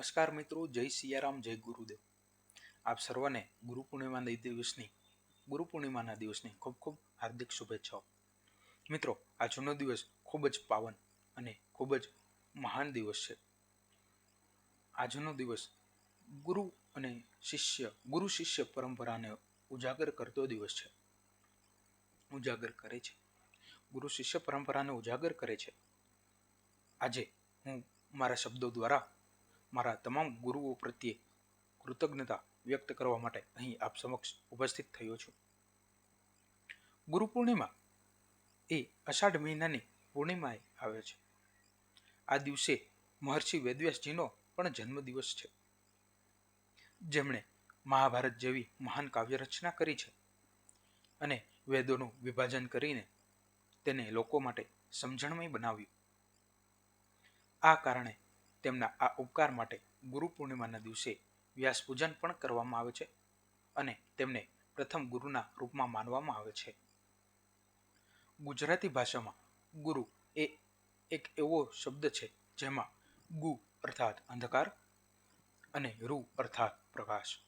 નમસ્કાર મિત્રો, જય સિયારામ, જય ગુરુદેવ. આપ સર્વને ગુરુ પૂર્ણિમાના દિવસની, ગુરુ પૂર્ણિમાના દિવસની ખૂબ ખૂબ હાર્દિક શુભેચ્છાઓ. મિત્રો, આજનો દિવસ ખૂબ જ પાવન અને ખૂબ જ મહાન દિવસ છે. આજનો દિવસ ગુરુ અને શિષ્ય, ગુરુ શિષ્ય પરંપરાને ઉજાગર કરતો દિવસ છે. ઉજાગર કરે છે. ગુરુ શિષ્ય પરંપરાને ઉજાગર કરે છે. આજે હું મારા શબ્દો દ્વારા મારા તમામ ગુરુઓ પ્રત્યે કૃતજ્ઞતા વ્યક્ત કરવા માટે અહીં આપ સમક્ષ ઉપસ્થિત થયો છું. ગુરુ પૂર્ણિમા એ અષાઢ મહિનાની પૂર્ણિમાએ આવે છે. આ દિવસે મહર્ષિ વેદવ્યાસજીનો પણ જન્મદિવસ છે. જેમણે મહાભારત જેવી મહાન કાવ્ય રચના કરી છે અને વેદોનું વિભાજન કરીને તેને લોકો માટે સમજણમય બનાવ્યું. આ કારણે તેમના આ ઉપકાર માટે ગુરુ પૂર્ણિમાના દિવસે વ્યાસ પૂજન પણ કરવામાં આવે છે અને તેમને પ્રથમ ગુરુના રૂપમાં માનવામાં આવે છે. ગુજરાતી ભાષામાં ગુરુ એ એક એવો શબ્દ છે જેમાં ગુ અર્થાત અંધકાર અને રૂ અર્થાત પ્રકાશ.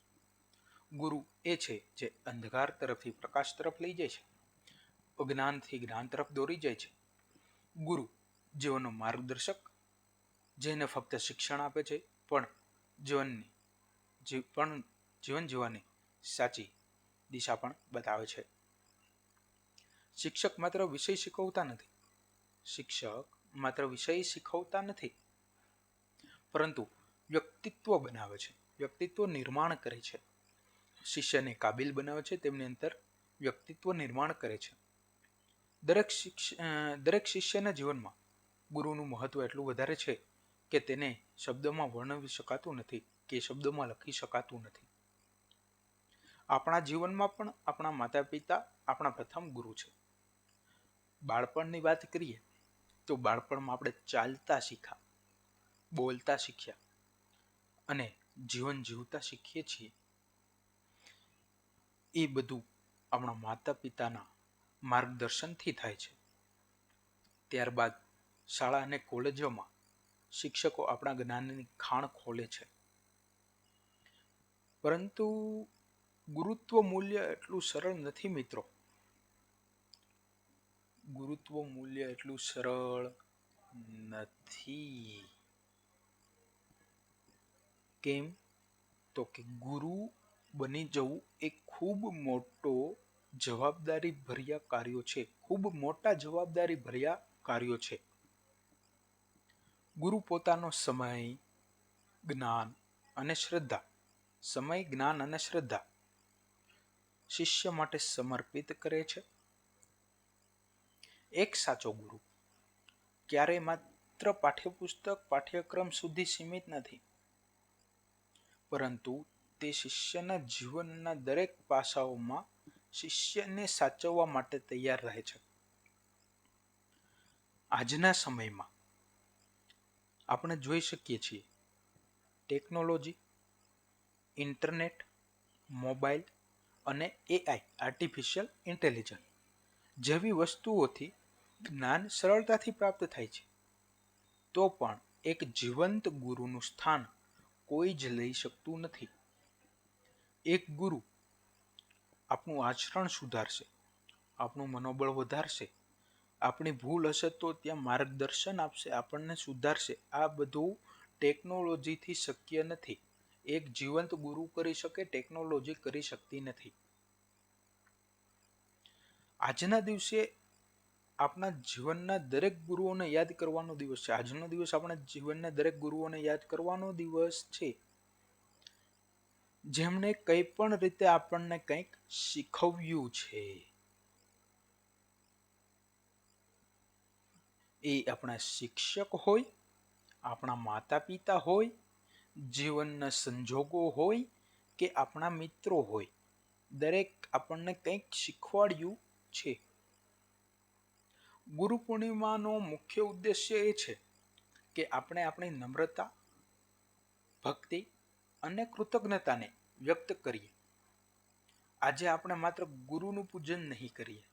ગુરુ એ છે જે અંધકાર તરફથી પ્રકાશ તરફ લઈ જાય છે. અજ્ઞાનથી જ્ઞાન તરફ દોરી જાય છે. ગુરુ જીવનનો માર્ગદર્શક જેને ફક્ત શિક્ષણ આપે છે, પણ જીવનની પણ જીવન જીવવાની સાચી દિશા પણ બતાવે છે. શિક્ષક માત્ર વિષય શીખવતા નથી. શિક્ષક માત્ર વિષય શીખવતા નથી. પરંતુ વ્યક્તિત્વ બનાવે છે, વ્યક્તિત્વ નિર્માણ કરે છે. શિષ્યને કાબિલ બનાવે છે, તેમની અંદર વ્યક્તિત્વ નિર્માણ કરે છે. દરેક શિક્ષ દરેક શિષ્યના જીવનમાં ગુરુનું મહત્ત્વ એટલું વધારે છે કે તેને શબ્દમાં વર્ણવી શકાતું નથી, કે શબ્દોમાં લખી શકાતું નથી. આપણા જીવનમાં પણ આપણા માતા પિતા આપણા પ્રથમ ગુરુ છે. બાળપણની વાત કરીએ, તો બાળપણમાં આપણે ચાલતા શીખ્યા બોલતા શીખ્યા અને જીવન જીવતા શીખીએ છીએ. એ બધું આપણા માતા પિતાના માર્ગદર્શનથી થાય છે. ત્યારબાદ શાળા અને કોલેજોમાં શિક્ષકો આપણા જ્ઞાનની ખાણ ખોલે છે. પરંતુ ગુરુત્વ મૂલ્ય એટલું સરળ નથી મિત્રો. ગુરુત્વ મૂલ્ય એટલું સરળ નથી. કેમ? તો કે ગુરુ બની જવું એ ખૂબ મોટો જવાબદારી ભર્યા કાર્યો છે. ખૂબ મોટા જવાબદારી ભર્યા કાર્યો છે. ગુરુ પોતાનો સમય, જ્ઞાન અને શ્રદ્ધા. સમય, જ્ઞાન અને શ્રદ્ધા શિષ્ય માટે સમર્પિત કરે છે. એક સાચો ગુરુ ક્યારેય માત્ર પાઠ્યપુસ્તક, પાઠ્યક્રમ સુધી સીમિત નથી. પરંતુ તે શિષ્યના જીવનના દરેક પાસાઓમાં શિષ્યને સાચવવા માટે તૈયાર રહે છે. આજના સમયમાં આપણે જોઈ શકીએ છીએ. ટેકનોલોજી, ઇન્ટરનેટ, મોબાઈલ અને એઆઈ, આર્ટિફિશિયલ ઇન્ટેલિજન્સ જેવી વસ્તુઓથી જ્ઞાન સરળતાથી પ્રાપ્ત થાય છે. તો પણ એક જીવંત ગુરુનું સ્થાન કોઈ જ લઈ શકતું નથી. એક ગુરુ આપણું આચરણ સુધારશે, આપણું મનોબળ વધારશે આપણી ભૂલ હશે તો ત્યાં માર્ગદર્શન આપશે, આપણને સુધારશે. આ બધું ટેકનોલોજીથી શક્ય નથી. એક જીવંત ગુરુ કરી શકે, ટેકનોલોજી કરી શકતી નથી. આજના દિવસે આપણા જીવનના દરેક ગુરુઓને યાદ કરવાનો દિવસ છે. આજનો દિવસ આપણા જીવનના દરેક ગુરુઓને યાદ કરવાનો દિવસ છે. જેમણે કંઈ પણ રીતે આપણને કંઈક શીખવ્યું છે. એ આપણા શિક્ષક હોય, આપણા માતા પિતા હોય, જીવનના સંજોગો હોય કે આપણા મિત્રો હોય. દરેક આપણને કંઈક શીખવાડ્યું છે. ગુરુ પૂર્ણિમાનો મુખ્ય ઉદ્દેશ્ય એ છે કે આપણે આપણી નમ્રતા, ભક્તિ અને કૃતજ્ઞતાને વ્યક્ત કરીએ. આજે આપણે માત્ર ગુરુનું પૂજન નહીં કરીએ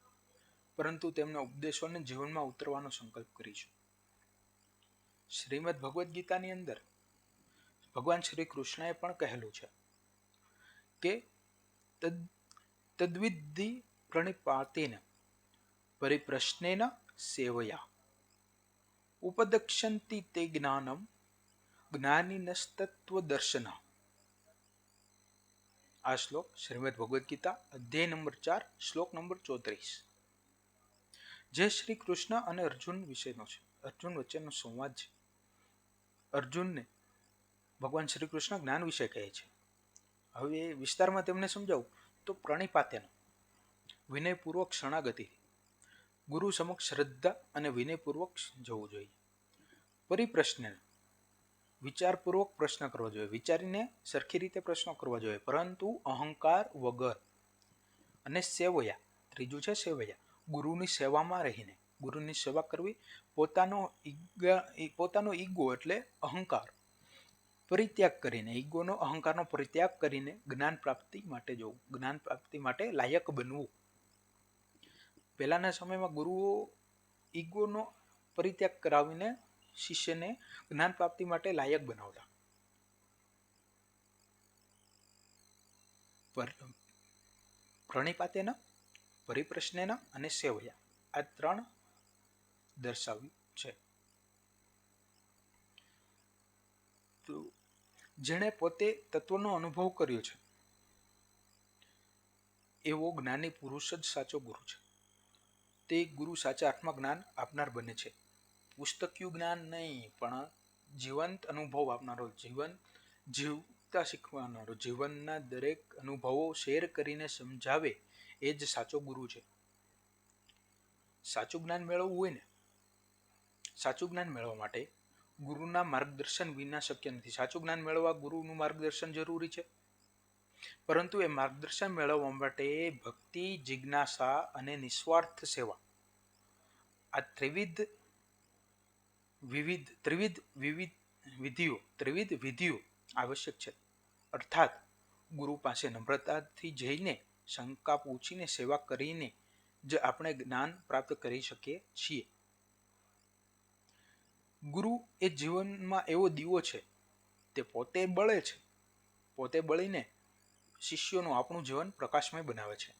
પરંતુ તેમના ઉપદેશોને જીવનમાં ઉતરવાનો સંકલ્પ કરીશું શ્રીમદ ભગવદ્ ગીતાની અંદર ભગવાન શ્રી કૃષ્ણએ પણ કહેલું છે કે તદ્વિધિ પ્રણિપાતેન પરિપ્રશ્નેન સેવયા. ઉપદક્ષંતિ તે જ્ઞાનમ જ્ઞાનીનસ્તત્વ દર્શન. આ શ્લોક શ્રીમદ ભગવદ્ ગીતા અધ્યાય નંબર ચાર, શ્લોક નંબર ચોત્રીસ. જે શ્રી કૃષ્ણ અને અર્જુન વિશેનો છે. અર્જુન વચ્ચેનો સંવાદ છે. અર્જુનને ભગવાન શ્રી કૃષ્ણ જ્ઞાન વિશે કહે છે. હવે વિસ્તારમાં તેમને સમજાવું તો પ્રણિપાત્યનો વિનયપૂર્વક શરણાગતિ. ગુરુ સમક્ષ શ્રદ્ધા અને વિનયપૂર્વક જવું જોઈએ. પરિપ્રશ્ન વિચારપૂર્વક પ્રશ્ન કરવો જોઈએ. વિચારીને સરખી રીતે પ્રશ્નો કરવા જોઈએ. પરંતુ અહંકાર વગર. અને સેવયા. ત્રીજું છે સેવયા. ગુરુની સેવામાં રહીને ગુરુની સેવા કરવી પોતાનો પોતાનો ઈગો એટલે અહંકાર પરિત્યાગ કરીને ઈગોનો અહંકારનો પરિત્યાગ કરીને જ્ઞાન પ્રાપ્તિ માટે જવું જ્ઞાન પ્રાપ્તિ માટે લાયક બનવું પહેલાના સમયમાં ગુરુઓ ઈગોનો પરિત્યાગ કરાવીને શિષ્યને જ્ઞાન પ્રાપ્તિ માટે લાયક બનાવતા પ્રણિપાતેના પરિપ્રશ્નેના અને સેવયા. આ ત્રણ દર્શાવ્યું છે. જેણે પોતે તત્વનો અનુભવ કર્યો છે. એવો જ્ઞાની પુરુષ જ સાચો ગુરુ છે. તે ગુરુ સાચા આત્મજ્ઞાન આપનાર બને છે. પુસ્તકીય જ્ઞાન નહીં, પણ જીવંત અનુભવ આપનારો, જીવન જીવતા શીખવાનારો, જીવનના દરેક અનુભવો શેર કરીને સમજાવે એ જ સાચો ગુરુ છે. સાચું જ્ઞાન મેળવવું હોય ને, સાચું જ્ઞાન મેળવવા માટે ગુરુના માર્ગદર્શન વિના શક્ય નથી. સાચું જ્ઞાન મેળવવા ગુરુનું માર્ગદર્શન જરૂરી છે. પરંતુ એ માર્ગદર્શન મેળવવા માટે ભક્તિ, જિજ્ઞાસા અને નિસ્વાર્થ સેવા. આ ત્રિવિધ વિવિધ ત્રિવિધ વિવિધ વિધિઓ, ત્રિવિધ વિધિઓ આવશ્યક છે. અર્થાત ગુરુ પાસે નમ્રતાથી જઈને શંકા પૂછીને સેવા કરીને જ આપણે જ્ઞાન પ્રાપ્ત કરી શકીએ છીએ. ગુરુ એ જીવનમાં એવો દીવો છે, તે પોતે બળે છે. પોતે બળીને શિષ્યોનું આપણું જીવન પ્રકાશમય બનાવે છે.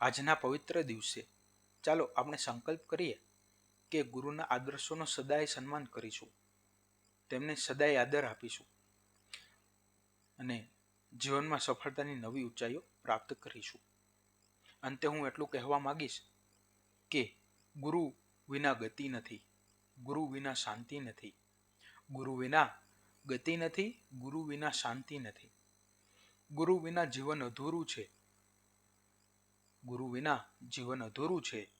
આજના પવિત્ર દિવસે ચાલો આપણે સંકલ્પ કરીએ કે ગુરુના આદર્શોનો સદાય સન્માન કરીશું. તેમને સદાય આદર આપીશું. અને જીવનમાં સફળતાની નવી ઊંચાઈઓ પ્રાપ્ત કરીશું. અંતે હું એટલું કહેવા માગીશ કે ગુરુ વિના ગતિ નથી, ગુરુ વિના શાંતિ નથી. ગુરુ વિના ગતિ નથી, ગુરુ વિના શાંતિ નથી. ગુરુ વિના જીવન અધૂરું છે. ગુરુ વિના જીવન અધૂરું છે.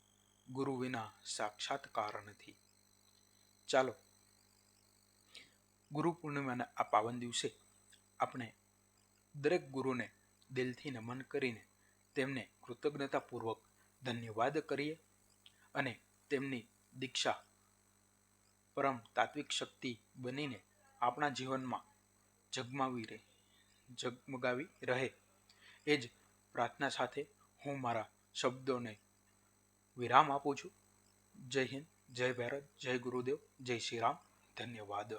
ગુરુ વિના સાક્ષાત્કાર નથી. ચાલો, ગુરુ પૂર્ણિમાના આ પાવન દિવસે આપણે દરેક ગુરુને દિલથી નમન કરીને તેમને કૃતજ્ઞતાપૂર્વક ધન્યવાદ કરીએ અને તેમની દીક્ષા પરમ તાત્વિક શક્તિ બનીને આપણા જીવનમાં જગમાવી રહે, જગમગાવી રહે. એ જ પ્રાર્થના સાથે હું મારા શબ્દોને વિરામ આપું છું. જય હિન્દ, જય ભારત, જય ગુરુદેવ, જય શ્રી રામ. ધન્યવાદ.